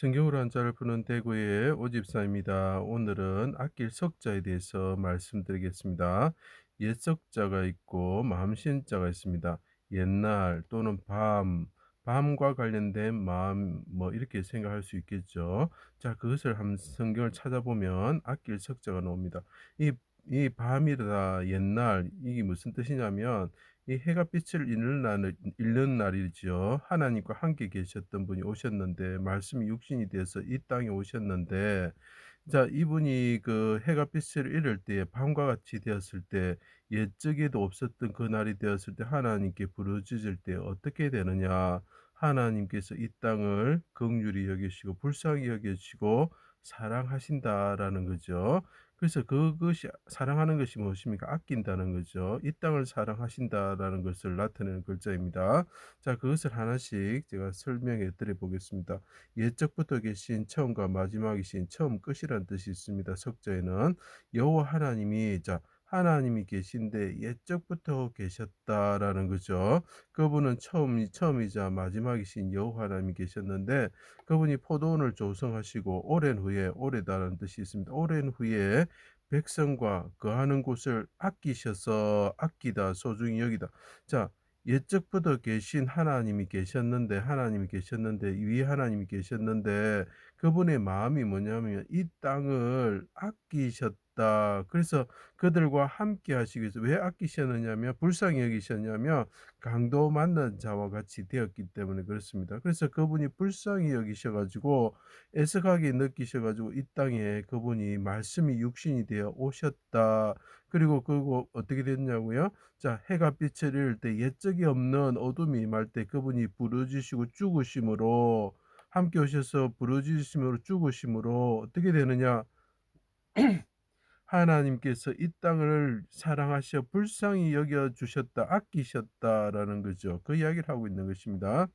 성경으로 한자를 푸는 대구의 오집사입니다. 오늘은 아낄 석자에 대해서 말씀드리겠습니다. 옛 석자가 있고 마음신자가 있습니다. 옛날 또는 밤, 밤과 관련된 마음 뭐 이렇게 생각할 수 있겠죠. 자, 그것을 한 성경을 찾아보면 아낄 석자가 나옵니다. 이, 이 밤이다 옛날 이게 무슨 뜻이냐면 이 해가 빛을 잃는 날, 잃는 날이죠. 하나님과 함께 계셨던 분이 오셨는데 말씀이 육신이 돼서 이 땅에 오셨는데 자 이분이 그 해가 빛을 잃을 때에 밤과 같이 되었을 때 옛적에도 없었던 그 날이 되었을 때 하나님께 부르짖을 때 어떻게 되느냐 하나님께서 이 땅을 긍휼히 여기시고 불쌍히 여기시고 사랑하신다라는 거죠. 그래서 그것이 사랑하는 것이 무엇입니까? 아낀다는 거죠. 이 땅을 사랑하신다라는 것을 나타내는 글자입니다. 자, 그것을 하나씩 제가 설명해 드려 보겠습니다. 옛적부터 계신 처음과 마지막이신 처음 끝이라는 뜻이 있습니다. 석자에는 여호와 하나님이 자 하나님이 계신데 옛적부터 계셨다라는 거죠. 그분은 처음 처음이자 마지막이신 여호와 하나님이 계셨는데 그분이 포도원을 조성하시고 오랜 후에 오래다라는 뜻이 있습니다. 오랜 후에 백성과 거하는 곳을 아끼셔서 아끼다 소중히 여기다. 자, 옛적부터 계신 하나님이 계셨는데 하나님이 계셨는데 위 하나님이 계셨는데 그분의 마음이 뭐냐면 이 땅을 아끼셨다. 그래서 그들과 함께 하시기 위해서 왜 아끼셨느냐면 불쌍히 여기셨냐면 강도 만난 자와 같이 되었기 때문에 그렇습니다. 그래서 그분이 불쌍히 여기셔 가지고 애석하게 느끼셔 가지고 이 땅에 그분이 말씀이 육신이 되어 오셨다. 그리고 그거 어떻게 됐냐고요? 자, 해가 빛을 잃을 때 옛적이 없는 어둠이 임할 때 그분이 부르짖으시고 죽으심으로 함께 오셔서 부르짖으심으로 죽으심으로 어떻게 되느냐? 하나님께서 이 땅을 사랑하셔 불쌍히 여겨 주셨다, 아끼셨다라는 거죠. 그 이야기를 하고 있는 것입니다.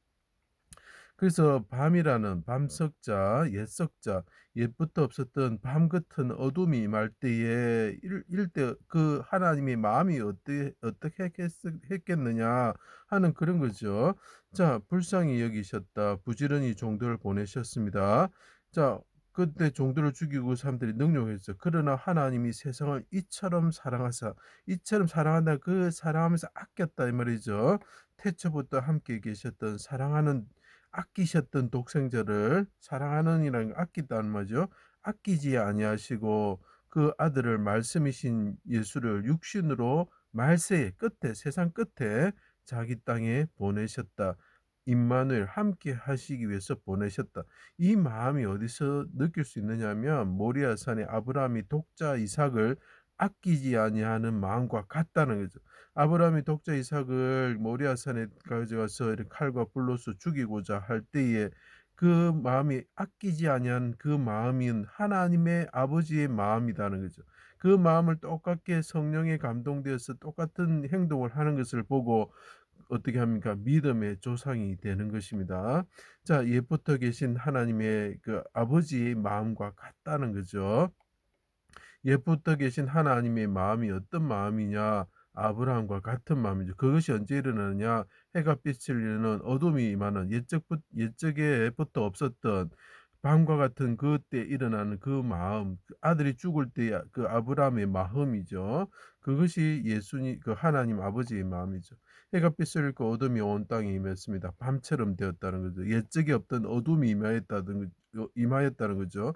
그래서 밤이라는 밤석자, 옛석자, 옛부터 없었던 밤 같은 어둠이 임할 때에 이럴 때그 하나님의 마음이 어떻게 어떻게 했겠, 했겠느냐 하는 그런 거죠. 자, 불쌍히 여기셨다. 부지런히 종들을 보내셨습니다. 자, 그때 종들을 죽이고 사람들이 능욕했어. 그러나 하나님이 세상을 이처럼 사랑하사, 이처럼 사랑한다. 그 사랑하면서 아꼈다 이 말이죠. 태초부터 함께 계셨던 사랑하는 아끼셨던 독생자를 사랑하는이라는 아끼다는 말이죠. 아끼지 아니하시고 그 아들을 말씀이신 예수를 육신으로 말세의 끝에 세상 끝에 자기 땅에 보내셨다. 임마누엘 함께 하시기 위해서 보내셨다. 이 마음이 어디서 느낄 수 있느냐면 모리아산의 아브라함이 독자 이삭을 아끼지 아니하는 마음과 같다는 거죠. 아브라함이 독자 이삭을 모리아 산에 가져가서 이렇게 칼과 불로서 죽이고자 할 때에 그 마음이 아끼지 아니한 그 마음인 하나님의 아버지의 마음이라는 거죠. 그 마음을 똑같게 성령에 감동되어서 똑같은 행동을 하는 것을 보고 어떻게 합니까? 믿음의 조상이 되는 것입니다. 자, 옛부터 계신 하나님의 그 아버지의 마음과 같다는 거죠. 옛부터 계신 하나님의 마음이 어떤 마음이냐? 아브라함과 같은 마음이죠. 그것이 언제 일어나느냐? 해가 빛을 잃는 어둠이 임하는 옛적부, 옛적에부터 없었던 밤과 같은 그때 일어나는 그 마음, 그 아들이 죽을 때 그 아브라함의 마음이죠. 그것이 예수님, 그 하나님 아버지의 마음이죠. 해가 빛을 잃고 어둠이 온 땅에 임했습니다. 밤처럼 되었다는 거죠. 옛적에 없던 어둠이 임하였다는, 임하였다는 거죠.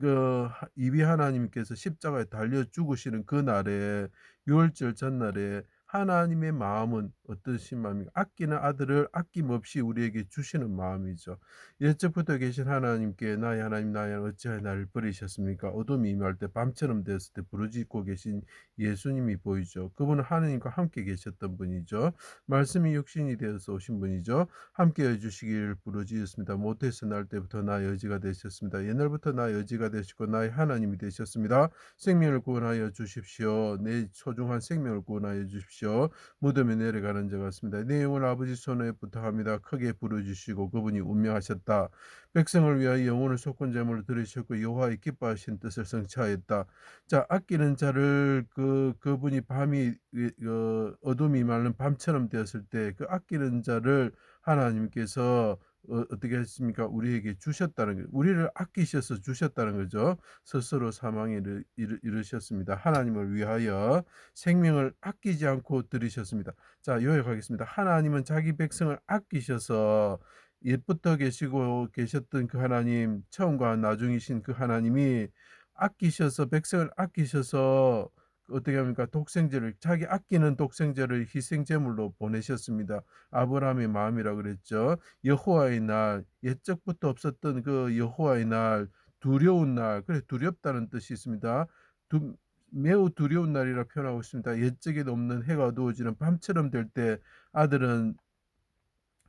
그 이비 하나님께서 십자가에 달려 죽으시는 그 날에 유월절 전날에 하나님의 마음은 어떠신 마음입니까? 아끼는 아들을 아낌없이 우리에게 주시는 마음이죠. 옛적부터 계신 하나님께 나의 하나님 나의 하나님 어찌하여 나를 버리셨습니까? 어둠이 임할 때 밤처럼 되었을 때 부르짖고 계신 예수님이 보이죠. 그분은 하나님과 함께 계셨던 분이죠. 말씀이 육신이 되어서 오신 분이죠. 함께 해주시기를 부르짖었습니다. 모태에서 날 때부터 나의 의지가 되셨습니다. 옛날부터 나의 의지가 되시고 나의 하나님이 되셨습니다. 생명을 구원하여 주십시오. 내 소중한 생명을 구원하여 주십시오. 주십시오. 무덤에 내려가는 자 같습니다. 내용을 아버지 손에 부탁합니다. 크게 부르주시고 그분이 운명하셨다. 백성을 위하여 영혼을 속건 제물로 들으셨고 여호와의 기뻐하신 뜻을 성취하였다. 자 아끼는 자를 그 그분이 밤이 그 어둠이 말른 밤처럼 되었을 때 그 아끼는 자를 하나님께서 어 어떻게 했습니까? 우리에게 주셨다는 거예요. 우리를 아끼셔서 주셨다는 거죠. 스스로 사망에 이르 이르 셨습니다. 하나님을 위하여 생명을 아끼지 않고 들이셨습니다. 자 요약하겠습니다. 하나님은 자기 백성을 아끼셔서 옛부터 계시고 계셨던 그 하나님 처음과 나중이신 그 하나님이 아끼셔서 백성을 아끼셔서 어떻게 합니까? 독생자를 자기 아끼는 독생자를 희생 제물로 보내셨습니다. 아브라함의 마음이라 그랬죠. 여호와의 날 옛적부터 없었던 그 여호와의 날 두려운 날 그래 두렵다는 뜻이 있습니다. 두, 매우 두려운 날이라 표현하고 있습니다. 옛적에도 없는 해가 어두워지는 밤처럼 될 때 아들은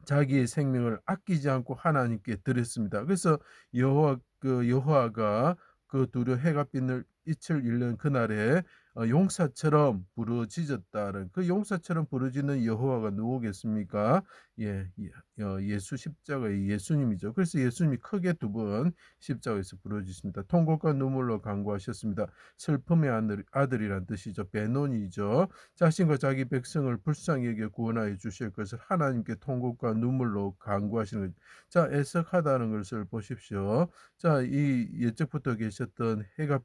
자기의 생명을 아끼지 않고 하나님께 드렸습니다. 그래서 여호와 그 여호와가 그 두려 해가 빛을 빛을 잃는 그날에 어, 용사처럼 부르짖었다는 그 용사처럼 부르짖는 여호와가 누구겠습니까? 예, 예, 어, 예수 십자가의 예수님이죠. 그래서 예수님이 크게 두 번 십자가에서 부르짖습니다. 통곡과 눈물로 간구하셨습니다. 슬픔의 아들, 아들이란 뜻이죠. 베논이죠. 자신과 자기 백성을 불쌍히 여겨 구원하여 주실 것을 하나님께 통곡과 눈물로 간구하시는 거죠. 자, 애석하다는 것을 보십시오. 자, 이 예적부터 계셨던 해가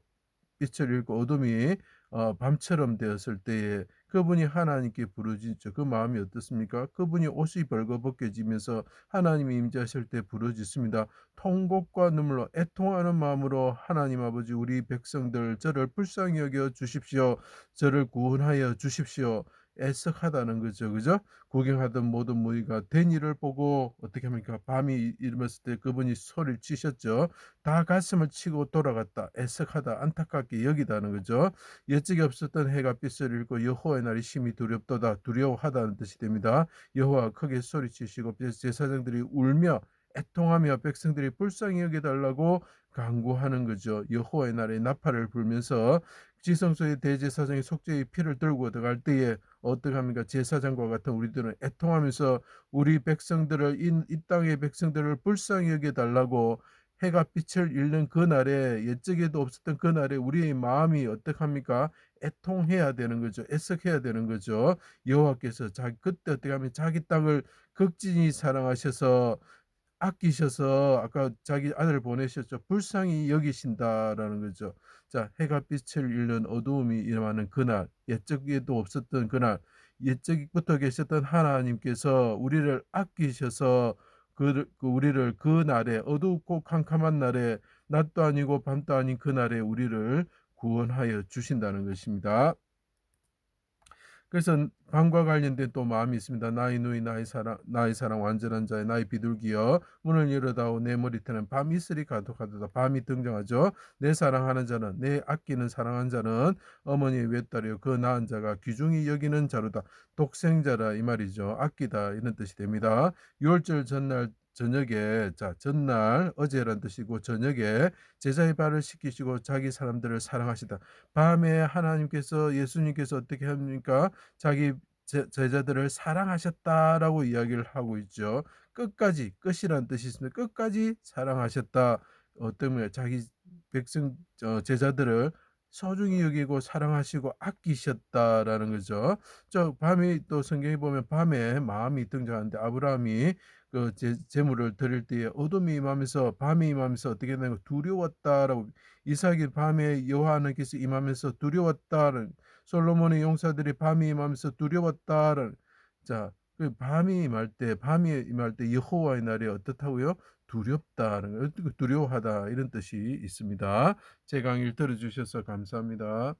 빛을 잃고 어둠이 어, 밤처럼 되었을 때에 그분이 하나님께 부르짖죠. 그 마음이 어떻습니까? 그분이 옷이 벌거벗겨지면서 하나님이 임재하실 때 부르짖습니다. 통곡과 눈물로 애통하는 마음으로 하나님 아버지 우리 백성들 저를 불쌍히 여겨 주십시오. 저를 구원하여 주십시오. 애석하다는 거죠. 그죠? 구경하던 모든 무리가 된 일을 보고 어떻게 합니까? 밤이 이르렀을 때 그분이 소리를 치셨죠. 다 가슴을 치고 돌아갔다. 애석하다. 안타깝게 여기다는 거죠. 예측이 없었던 해가 빛을 잃고 여호와의 날이 심히 두렵도다. 두려워하다는 뜻이 됩니다. 여호와 크게 소리치시고 제사장들이 울며 애통하며 백성들이 불쌍히 여겨달라고 강구하는 거죠. 여호와의 날에 나팔을 불면서 지성소의 대제사장이 속죄의 피를 들고 들어갈 때에 어떻게 합니까? 제사장과 같은 우리들은 애통하면서 우리 백성들을 이, 이 땅의 백성들을 불쌍히 여겨 달라고 해가 빛을 잃는 그날에 옛적에도 없었던 그날에 우리의 마음이 어떻게 합니까? 애통해야 되는 거죠. 애석해야 되는 거죠. 여호와께서 자기 그때 어떻게 하면 자기 땅을 극진히 사랑하셔서 아끼셔서 아까 자기 아들을 보내셨죠. 불쌍히 여기신다라는 거죠. 자, 해가 빛을 잃는 어두움이 임하는 그날, 옛적에도 없었던 그날, 옛적부터 계셨던 하나님께서 우리를 아끼셔서 그, 그 우리를 그 날에 어둡고 캄캄한 날에 낮도 아니고 밤도 아닌 그 날에 우리를 구원하여 주신다는 것입니다. 그래서 밤과 관련된 또 마음이 있습니다. 나의 누이 나의 사랑 나의 사랑 완전한 자의 나의 비둘기여 문을 열어다오 내 머리태는 밤 이슬이 가득하도다 밤이 등장하죠. 내 사랑하는 자는 내 아끼는 사랑한 자는 어머니의 외딸이요 그 낳은 자가 귀중히 여기는 자로다 독생자라 이 말이죠. 아끼다 이런 뜻이 됩니다. 유월절 전날 저녁에 자 전날 어제란 뜻이고 저녁에 제자의 발을 씻기시고 자기 사람들을 사랑하시다. 밤에 하나님께서 예수님께서 어떻게 합니까? 자기 제, 제자들을 사랑하셨다라고 이야기를 하고 있죠. 끝까지 끝이란 뜻이 있습니다. 끝까지 사랑하셨다. 어떤 자기 백성 어, 제자들을 소중히 여기고 사랑하시고 아끼셨다라는 거죠. 저 밤에 또 성경에 보면 밤에 마음이 등장하는데 아브라함이 그 제, 재물을 드릴 때에 어둠이 임하면서 밤이 임하면서 어떻게 되는 두려웠다라고 이삭이 밤에 여호와 하나님께서 임하면서 두려웠다는 솔로몬의 용사들이 밤이 임하면서 두려웠다는 자, 그 밤이 임할 때 밤이 임할 때 여호와의 날이 어떻다고요? 두렵다는 거, 두려워하다 이런 뜻이 있습니다. 제 강의를 들어주셔서 감사합니다.